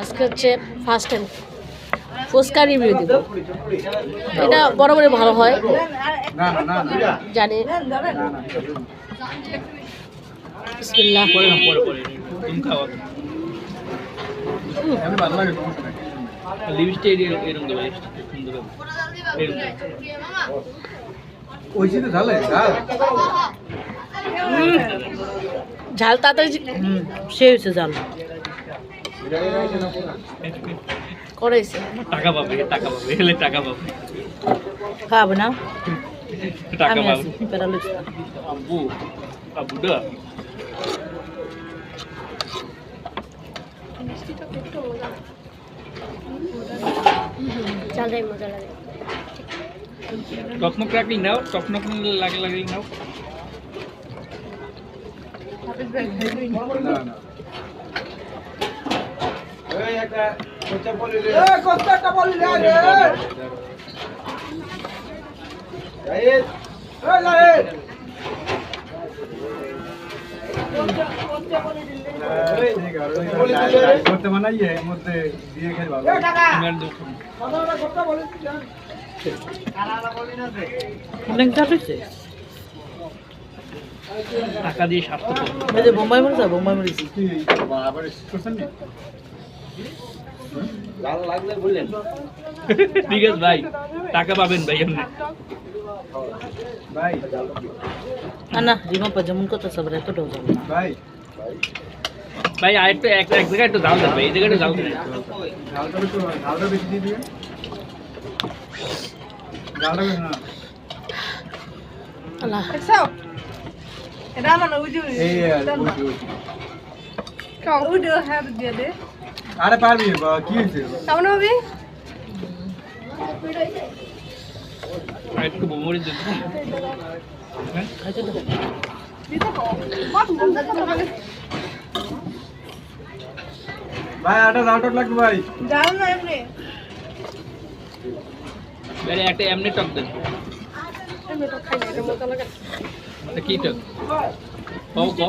আজকে হচ্ছে first time fuchka review দিব। এটা বরাবরই ভালো হয়। জানি। ঝাল তাড়াতাড়ি সে হয়েছে জাল করাইছে টাকা পাবে টাকা পাবে এলে টাকা পাবে। খাবে না। টাকা পাবে। আব্বু আব্বুটা ঝালটাই মজা লাগে। টকমক রাখলি নাও টকমক লাগে লাগলি নাও। করতে বানাইয়ে মধ্যে দিয়ে খেয়ে ভালো টাকা দিয়ে স্বাস্থ্য বোম্বাই মরিচ আর বোম্বাই মরিচ। কি আবার করছেন নি ঠিক আছে ভাই টাকা পাবেন ভাই এমনি ভাই না না রিমাপা যেমন কথা সব এতটাও যাবে না ভাই ভাই আর একটু এক এক জায়গায় একটু জাল দেন ভাই এই জায়গায় একটু জাল দেন ঝালটা একটু ঝালটা বেশি দিয়ে দিবেন ঝালটা বেশি না আল্লাহ এই আর ওইটি, ওইটি। আরে পারবি বা, কি হয়েছে? একটু বোমরি হ্যাঁ ভাই আটা ঝালটা লাগবে ভাই। ভাই একটা এমনি টক দেন এটা কি টক? কও কও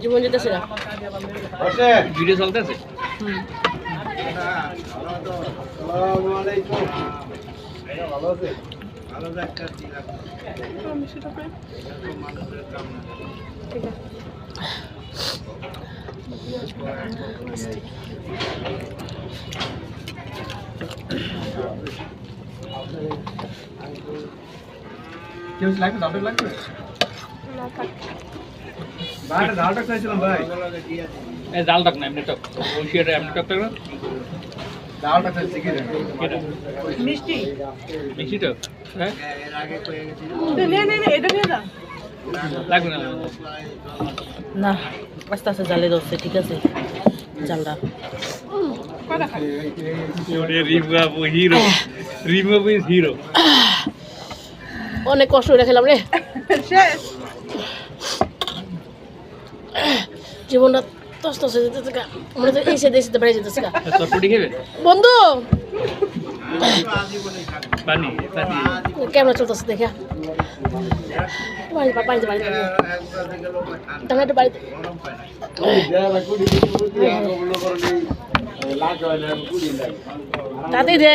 জীবন যেতেছে না? ভিডিও চলতেছে? কি হয়েছে লাগবে? ঝালটা লাগবে? টক না এমনি টক ওই এটা এমনি টক না? এটা মিষ্টি। মিষ্টি টক হ্যাঁ? লাগবে না? না আস্তে আস্তে জালে ধরছে ঠিক আছে? রিমবাবু হিরো। Is hero. অনেক কষ্ট করে খেলাম রে। জীবনটা তস তস হয়ে যেতেছে গা। মনে হচ্ছে এসে দেশে বেড়ে যেতেছে গা। বন্ধু! কেমন চলতেছে দেখা? বাড়ি বাড়িতে বাড়িতে। বাড়িতে। তাতে দে।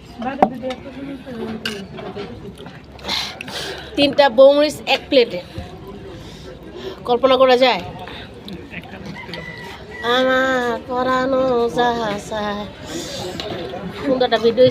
তিনটা বৌমরিচ এক প্লেটে। কল্পনা করা যায়? আমার পরানো যাহা চায়। সুন্দর একটা ভিডিও